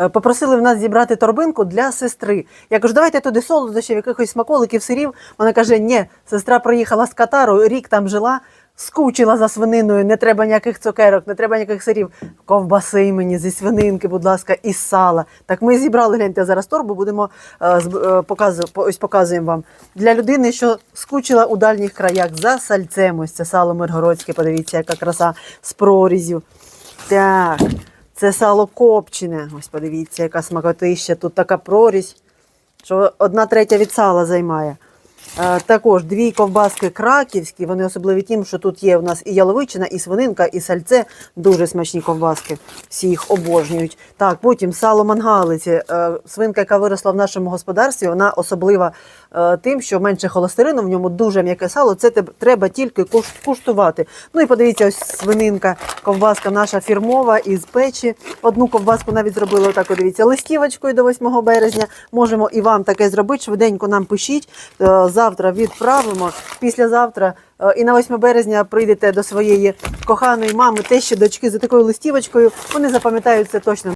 Е, Попросили в нас зібрати торбинку для сестри. Я кажу, давайте туди солодощів, якихось смаколиків, сирів. Вона каже: ні, сестра приїхала з Катару, рік там жила, скучила за свининою, не треба ніяких цукерок, не треба ніяких сирів. Ковбаси мені зі свининки, будь ласка, із сала. Так ми зібрали, гляньте, зараз торбу будемо е, е, ось показуємо вам. Для людини, що скучила у дальніх краях за сальцем. Ось це сало миргородське, подивіться, яка краса з прорізю. Так, це сало копчене. Ось подивіться, яка смакотища. Тут така прорізь, що одна третя від сала займає. Е, Також дві ковбаски краківські, вони особливі тим, що тут є у нас і яловичина, і свининка, і сальце. Дуже смачні ковбаски. Всі їх обожнюють. Так, потім сало мангалиці. Е, Свинка, яка виросла в нашому господарстві, вона особлива е, тим, що менше холестерину, в ньому дуже м'яке сало. Це треба тільки куш- куштувати. Ну і подивіться, ось свининка, ковбаска наша фірмова із печі. Одну ковбаску навіть зробили отак, дивіться, листівочкою до 8 березня. Можемо і вам таке зробити. Швиденько нам пишіть. Завтра відправимо. Післязавтра е, і на 8 березня прийдете до своєї коханої мами, тещі, дочки за такою листівочкою. Вони запам'ятають це точно.